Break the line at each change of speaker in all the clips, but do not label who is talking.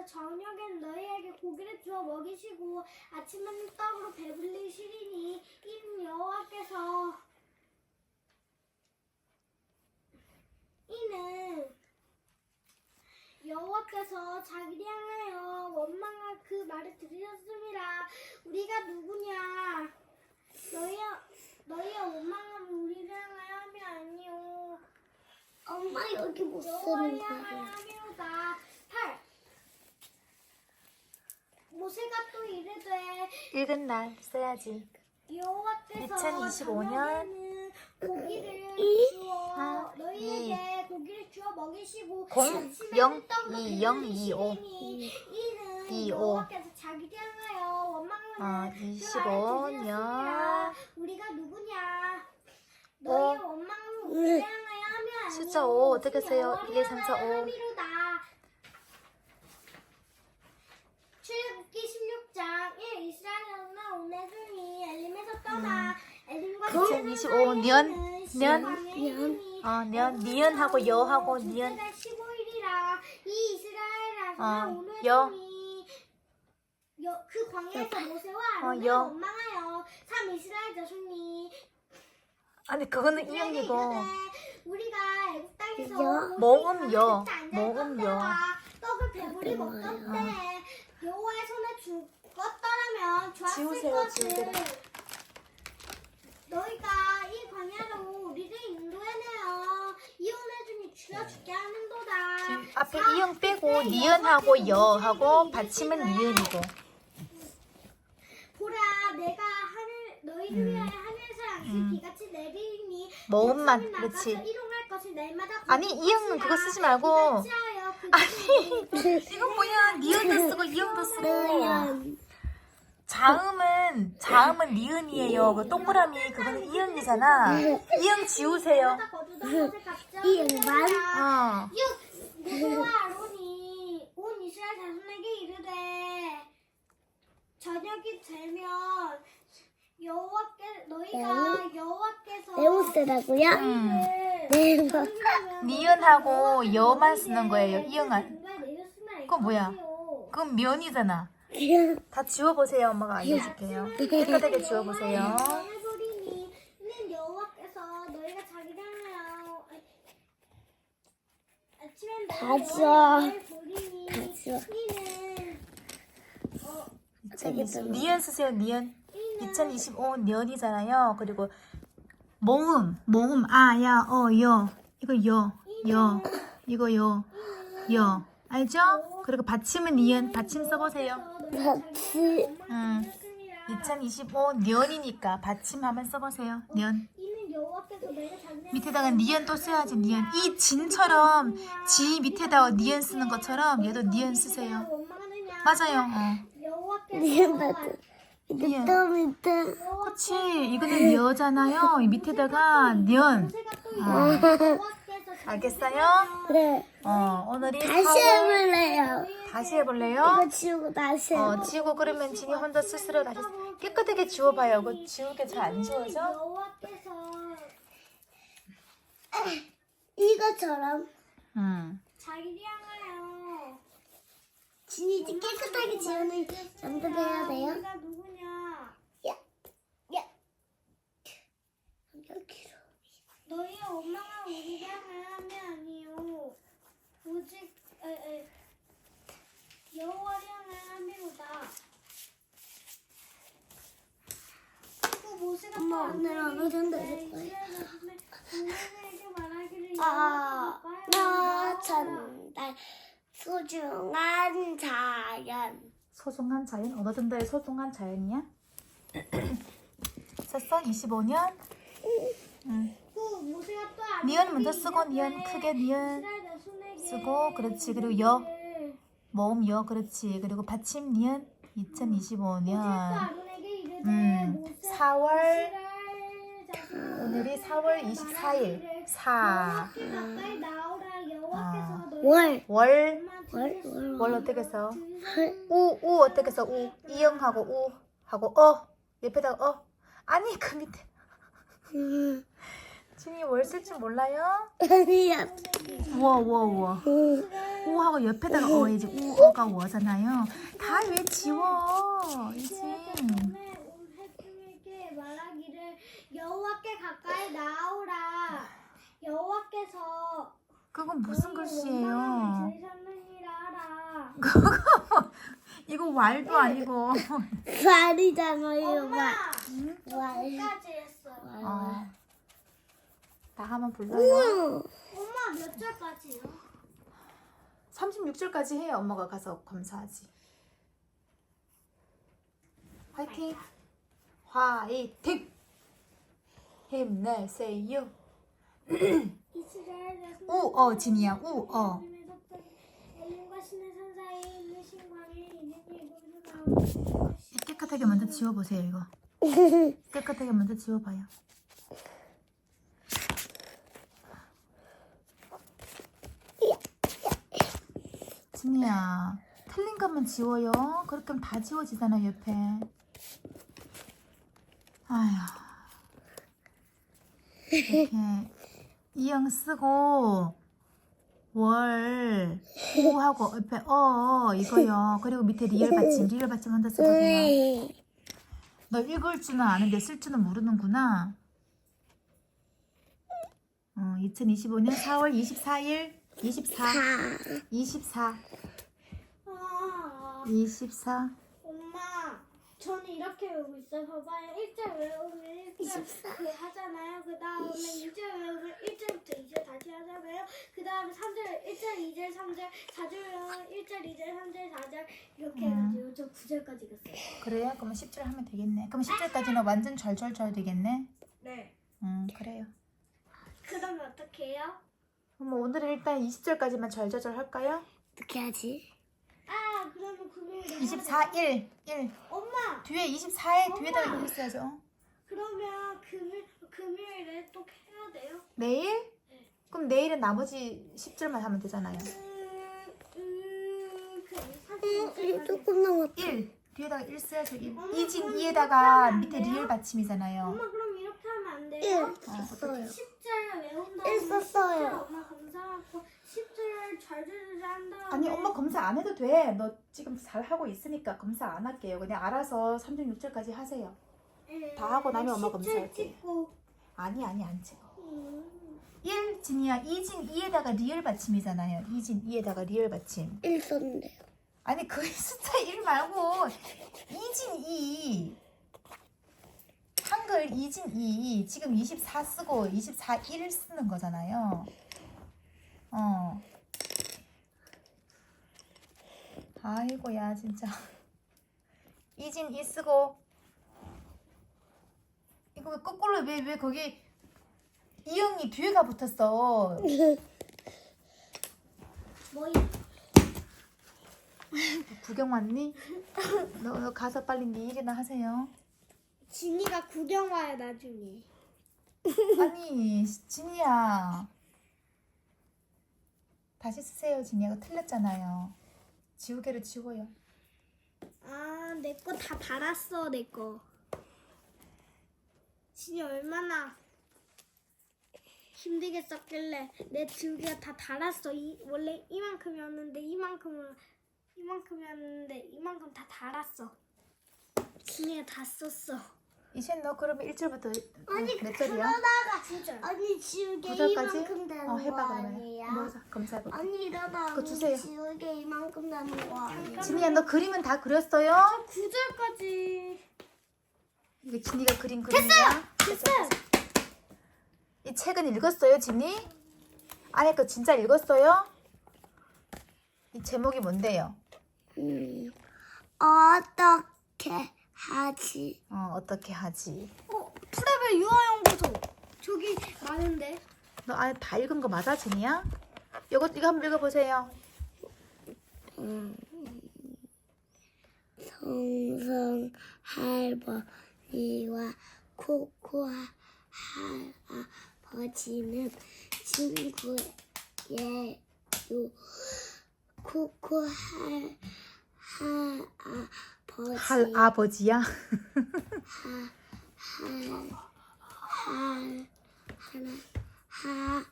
여호와께서 저녁엔 너희에게 고기를 주어 먹이시고 아침에는 떡으로 배불리시리니 이는 여호와께서 이는 여호와께서 자기를 향하여 원망한 그 말을 들으셨음이라 우리가 누구냐? 너희의 너희의 원망함을 우리를 향하여 함이 아니요
엄마 여기 못 쓰는
향하여
거야.
함이로다 8 모세가 또 이르되
읽은 날 써야지.
여호와께서
2025년
저녁에는 고기를 주어
사,
너희에게 고기를 주어 먹이시고
공,
아침에는
영,
떡으로
이, 영, 이, 오.
이는
이, 오.
여호와께서 자기를 향하여 원망하는
어,
그
25
말을
년.
들으셨으니라. 우리가 누구냐
오.
너희의 원망을 우리를 향하여 하며
숫자 오 어떻게 써요?
여호와를
1, 2, 3, 4,
향하여
5.
함이로다. 출애굽기 16장 1 이스라엘은 오네중이 엘림에서 떠나 엘림과
2025년, 년, 어, 년, 니은하고 여하고 니은.
15일이라 이 이스라엘
어,
아스나
여.
여, 그 광야에서 모세와
어,
아론을
여.
원망하여 삼 이스라엘 자손이
아니 그거는 이응이고
이르되 우리가 애굽 땅에서
여.
모음 여. 모음 여.
떡을 배불리 먹던? 때 여호와의 손에 죽었더라면 좋았을
지우세요,
것을
지우개를.
너희가 이 광야로 우리를 인도해내어 이혼해 주니 죽여 죽게 하는도다
앞에 이응 빼고 니은하고 여하고 받침은 니은이고
보라 내가 하늘 너희를 위하여 하늘에서 양식
음.
비같이 내리니
모음만, 그렇지.
일용할 것을 날마다
아니, 이응은 그거. 쓰지 말고. 아니 이거 뭐야 니은도 쓰고 이응도 쓰고. 자음은 자음은 니은이에요. 그 동그라미 그거는 이응이잖아. 이응 지우세요.
날마다 거두던 것을 각자
이 양반?
어.
육 모세와 아론이 온 이스라엘 자손에게 이르되 저녁이 되면 여호와께 너희가 여호와께서
쓰라고요?
음.
네.
니은하고 여만 쓰는 거예요. 이응은 그건 뭐야? 그건 면이잖아. 다 지워보세요. 엄마가 알려줄게요. 깨끗하게 지워보세요.
여호와께서 너희가 아침엔
다 지워. 다 지워.
이는 어,
2020 니은 쓰세요 니은. 2025 년이잖아요. 그리고 모음 모음 아야 어여. 이거 여여. 이거 여여 알죠? 그리고 받침은 니은 받침 써보세요
같이
음. 2025 년이니까 받침 한번 써보세요 년 밑에다가 니은 또 써야지 니은 이 진처럼 지 밑에다가 니은 쓰는 것처럼 얘도 니은 쓰세요 맞아요 어.
니은. 밑에
니은.
또 밑에.
그치 이거는 여잖아요 이 밑에다가
년모
알겠어요?
그래.
어 오늘이
다시
4월
해볼래요.
다시 해볼래요?
이거 지우고 다시 해봐.
어 지우고 그러면 진이 혼자 스스로 다시 깨끗하게 지워봐요 그거 지우개 잘안 지워져?
여호와께서
이거처럼
응
자기를 향하여
진이 깨끗하게 지우는 돼야 돼요.
우리가 누구냐
야, 야. 여기로.
너희의 원망은 우리를 향하여 함이 아니요 오직 에, 에, 여호와를 함이로다 또 모세가
엄마,
또
오늘 정도
이르되
해줄 거예요?
동생에게 말하기를
아, 나 전달 소중한 자연.
소중한 자연 어느 정도의 소중한 자연이야? 썼어? 25년? 응 니은 먼저 쓰고 니은 크게 니은 쓰고, 그렇지. 그리고 여. 모음 여. 그렇지. 그리고 받침 니은
모세가 또
2025년.
아론에게 이르되
음,
모세
4월.
이스라엘 자손
오늘이 4월 24일 4
여호와께 가까이 나오라 여호와께서
아. 월, 월,
월, 월,
월 어떻게 써?
월.
우, 우 어떻게 써? 우, 이응하고 우 하고 어. 옆에다가 어. 아니 그 밑에.
음,
진이 월쓸줄 몰라요?
아니야.
우와 우와 우와
응.
우하고 옆에다가 어해야지 우어가 워잖아요 다 왜 지워
말하기를 여호와께 가까이 나오라. 여호와께서
그건 무슨 글씨예요. 이거 왈도 아니고
말이잖아요,
엄마,
말.
저
말.
거기까지 했어요.
어. 다 한번 불러요?
엄마 몇 절까지요?
36줄까지 해요 엄마가 가서 검사하지. 화이팅. 화이팅. 힘내세요. 우어 진이야. 우어.
엘림과 신의 산 사이에 있는 신광이 있는 일곱에서 나오는
깨끗하게 먼저 지워보세요 이거. 깨끗하게 먼저 지워봐요 진이야 틀린 것만 지워요? 그렇게 하면 다 지워지잖아 옆에. 아휴. 이렇게 이형 쓰고 월 호하고 옆에 어 이거요. 그리고 밑에 리얼 받침 리얼 받침 한다 쓰거든요 너 읽을 줄은 아는데 쓸 줄은 모르는구나. 어, 2025년 4월 24일 24 24
아,
24
엄마, 저는 이렇게 외우고 있어요. 봐봐요. 1절 외우면 1절 그 하잖아요. 그 다음에 2절 외우면 1절부터 2절 다시 하잖아요. 그 다음에 3절, 1절, 2절, 3절, 4절 외우면 1절, 2절, 3절, 4절 이렇게
음.
해가지고 저 9절까지 갔어요.
그래요? 그러면 10절 하면 되겠네. 그럼 10절까지는 완전 절절절 되겠네.
네.
음 그래요.
그러면 어떻게 해요?
그럼 오늘은 일단 20절까지만 절절절 할까요?
어떻게 하지?
아, 그러면 금요일에
24 1 1
엄마,
뒤에 24에
엄마.
뒤에다가 이거 있어야죠.
그러면 금요, 금요일에 또 해야 돼요?
내일? 그럼 내일은 나머지 10절만 하면 되잖아요.
음, 음, 그
응,
36절까지.
조금 남았다.
1 뒤에다가 1 써야죠. 1.
엄마,
이진
그럼
2에다가
이렇게 하면
밑에? 리을 받침이잖아요.
엄마 그럼
어,
썼어요.
10절 외운 다음에
일 썼어요.
10절 엄마 검사하고 10절 절절절 한 다음에
아니 엄마 검사 안 해도 돼. 너 지금 잘 하고 있으니까 검사 안 할게요. 그냥 알아서 36절까지 하세요.
네,
다 하고 나면 엄마
10절
검사할게.
찍고
아니 아니 안 찍어.
음,
1 진이야. 2 진 2에다가 리을 받침이잖아요. 2 진 2에다가 리을 받침.
1 썼는데요.
아니 그 숫자 1 말고 2 진 2. 한글 2진 2. 지금 24 쓰고 24 1 쓰는 거잖아요. 어. 아이고야 진짜. 이진 이 쓰고 이거 왜 거꾸로 왜 왜 거기 이형이 뒤에가 붙었어.
뭐이
구경 왔니? 너, 너 가서 빨리 네 일이나 하세요.
진이가 구경 와요 나중에
아니 진이야. 다시 쓰세요 진이가 틀렸잖아요. 지우개를 지워요.
아 내 거 다 달았어 내 거 진이 얼마나 힘들게 썼길래 내 지우개가 다 달았어 이, 원래 이만큼이었는데 이만큼을 이만큼이었는데 이만큼 다 달았어 진이가 다 썼어
이젠 너 그러면 1절부터
아니,
몇 절이야?
그러다가 진짜
언니 지우개
9절까지?
이만큼 되는
어 해봐
거
그러면.
아니에요?
뭐 검사해봐.
언니 이러다
그거 주세요.
지우개 이만큼 되는 거?
진이야 너 그림은 다 그렸어요?
9절까지
이게 진이가 그린 그림이야?
됐어요
이 책은 읽었어요 진이? 안에 거 진짜 읽었어요? 이 제목이 뭔데요?
음, 어떻게 하지?
어 어떻게 하지?
어 프레벨 유아연구소 저기 많은데
너 안에 다 읽은 거 맞아 진이야? 이거 이거 한번 읽어보세요.
음, 성성 할머니와 코코아 할아버지는 친구예요. 코코 할 할아버지
할 아버지야?
할, 할, 하나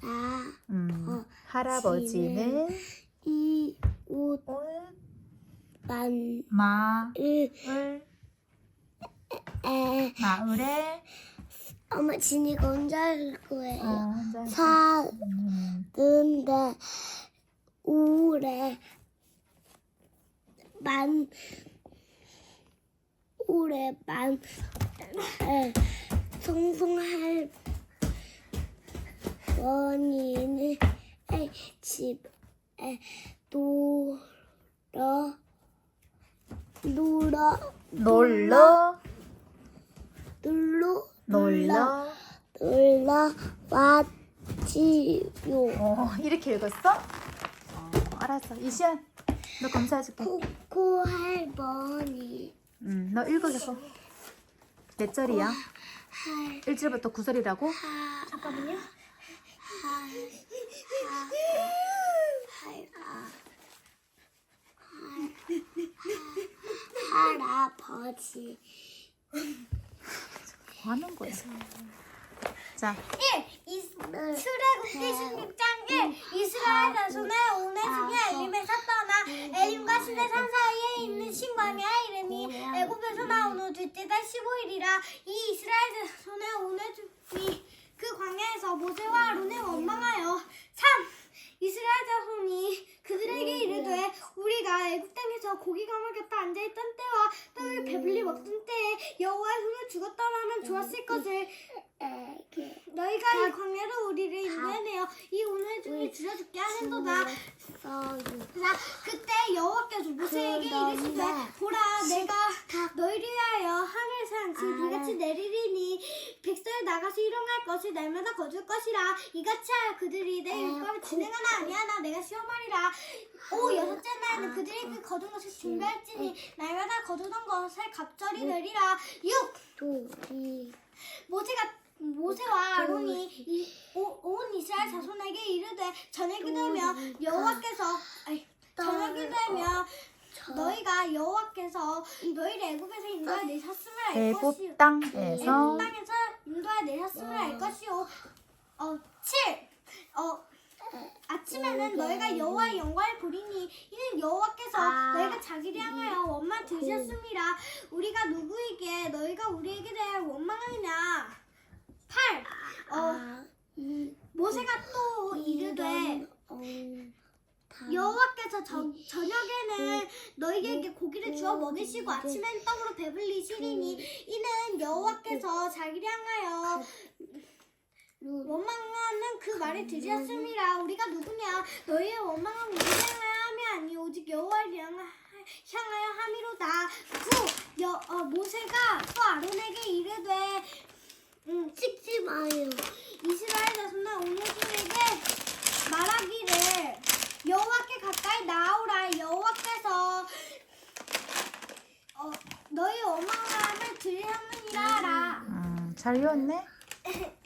하, 라,
음,
어,
할아버지는
이, 옷,
옷,
만,
마 을,
을, 에,
마을에
엄마 진이가 혼자 할 거예요.
어, 혼자
사는데
음,
우레 만 우레 만 에, 송송할 원인을 에, 집에 놀러 놀러
놀러
놀러
놀러
놀러 왔지요.
어, 이렇게 읽었어? 어, 알았어. 이시안, 너 검사해줄게.
코코 할머니
음, 너 읽어줘. 몇 절이야?
할
1절부터 9절이라고?
하,
잠깐만요.
할, 할아버지
뭐 하는 거야? 자,
1. 출애굽기 16장 1. 이스라엘 자손의 온 중에 엘림에서 떠나 엘림과 시내 산 사이에 있는 나온 후 둘째 달 15일이라 이 이스라엘 자손의 온 중이 그 광야에서 모세와 아론을 원망하여 3. 이스라엘 자손이 그들에게 이르되 우리가 애굽 땅에서 고기가 먹였다 앉아있던 때와 떡을 배불리 먹던 때에 여호와의 손에 죽었더라면 좋았을 것을 너희가 이 광야로 우리를 인도해내어 이 오늘 중에 주셔죽게 하는도다. 그때 여호와께서 모세에게 이르시되 보라 내가 너희를 위하여 하늘에서 한치 비같이 내리리니 백성이 나가서 일용할 것을 날마다 거둘 것이라. 이같이 하여 그들이 내 율법을 진행하나 아니하나 내가 시험하리라. 오 여섯째 날에는 그들이 그 거둔 것을 준비할지니 날마다 거두던 것을 갑절이 되리라. 육.
도리
모세가 모세와 아론이 이, 오, 온 이스라엘 자손에게 이르되 저녁이. 되면 여호와께서 저녁이 되면 너희가 여호와께서 너희를 애굽에서 인도해 내셨음을 알 것이요.
애굽 땅에서
애굽 땅에서 인도해 내셨음을 알 것이요. 어 7. 어 아침에는 너희가 여호와의 영광을 보리니 이는 여호와께서
아.
너희가 자기를 향하여 원망 드셨음이라 우리가 누구에게 너희가 우리에게 대해 원망하느냐? 8. 어
아, 이
모세가 또 이르되 여호와께서 저, 저녁에는 너희에게 고기를 주어 먹이시고 아침엔 떡으로 배불리시리니 이는 여호와께서 자기를 향하여 원망하는 그 말을 들으셨음이라 우리가 누구냐? 너희의 원망은 우리를 향하여 함이 아니 오직 여호와를 향하- 향하여 함이로다. 9. 여, 어, 모세가 또 아론에게 이르되 음,
찍지 마요.
이스라엘 자손의 오늘들에게 말하기를 여호와께 가까이 나오라. 여호와께서 어, 너희 원망함을 들으셨느니라.
음, 잘 외웠네?